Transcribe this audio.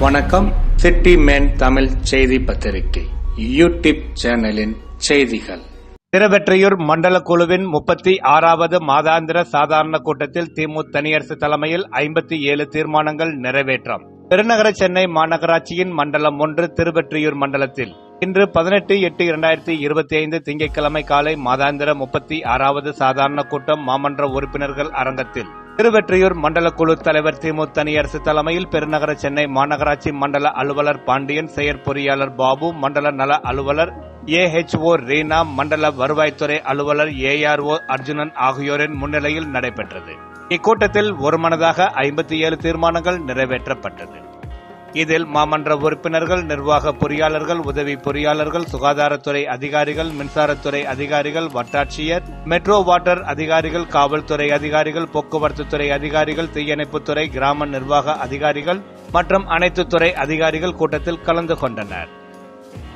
வணக்கம். City man Tamil செய்தி பத்திரிகை யூடியூப் சேனலின் செய்திகள். திருவெற்றியூர் மண்டல குழுவின் முப்பத்தி ஆறாவது மாதாந்திர சாதாரண கூட்டத்தில் திமு தனியரசு தலைமையில் ஐம்பத்தி ஏழு தீர்மானங்கள் நிறைவேற்றம். பெருநகர சென்னை மாநகராட்சியின் மண்டலம் ஒன்று திருவெற்றியூர் மண்டலத்தில். இன்று பதினெட்டு எட்டு இரண்டாயிரத்தி இருபத்தி ஐந்து திங்கட்கிழமை காலை மாதாந்திர முப்பத்தி ஆறாவது சாதாரண கூட்டம் மாமன்ற உறுப்பினர்கள் அரங்கத்தில். திருவெற்றியூர் மண்டல குழு தலைவர் திமு தனியரசு தலைமையில் பெருநகர சென்னை மாநகராட்சி மண்டல அலுவலர் பாண்டியன் செயற்பொறியாளர் பாபு மண்டல நல அலுவலர் ஏஹெச்ஓ ரீனா மண்டல வருவாய்த்துறை அலுவலர் ஏஆர்ஓ அர்ஜுனன் ஆகியோரின் முன்னிலையில் நடைபெற்றது. இக்கூட்டத்தில் ஒருமனதாக ஐம்பத்தி ஏழு தீர்மானங்கள் நிறைவேற்றப்பட்டது. இதில் மாமன்ற உறுப்பினர்கள் நிர்வாக பொறியாளர்கள் உதவி பொறியாளர்கள் சுகாதாரத்துறை அதிகாரிகள் மின்சாரத்துறை அதிகாரிகள் வட்டாட்சியர் மெட்ரோ வாட்டர் அதிகாரிகள் காவல்துறை அதிகாரிகள் போக்குவரத்து துறை அதிகாரிகள் தீயணைப்புத்துறை கிராம நிர்வாக அதிகாரிகள் மற்றும் அனைத்து துறை அதிகாரிகள் கூட்டத்தில் கலந்து கொண்டனர்.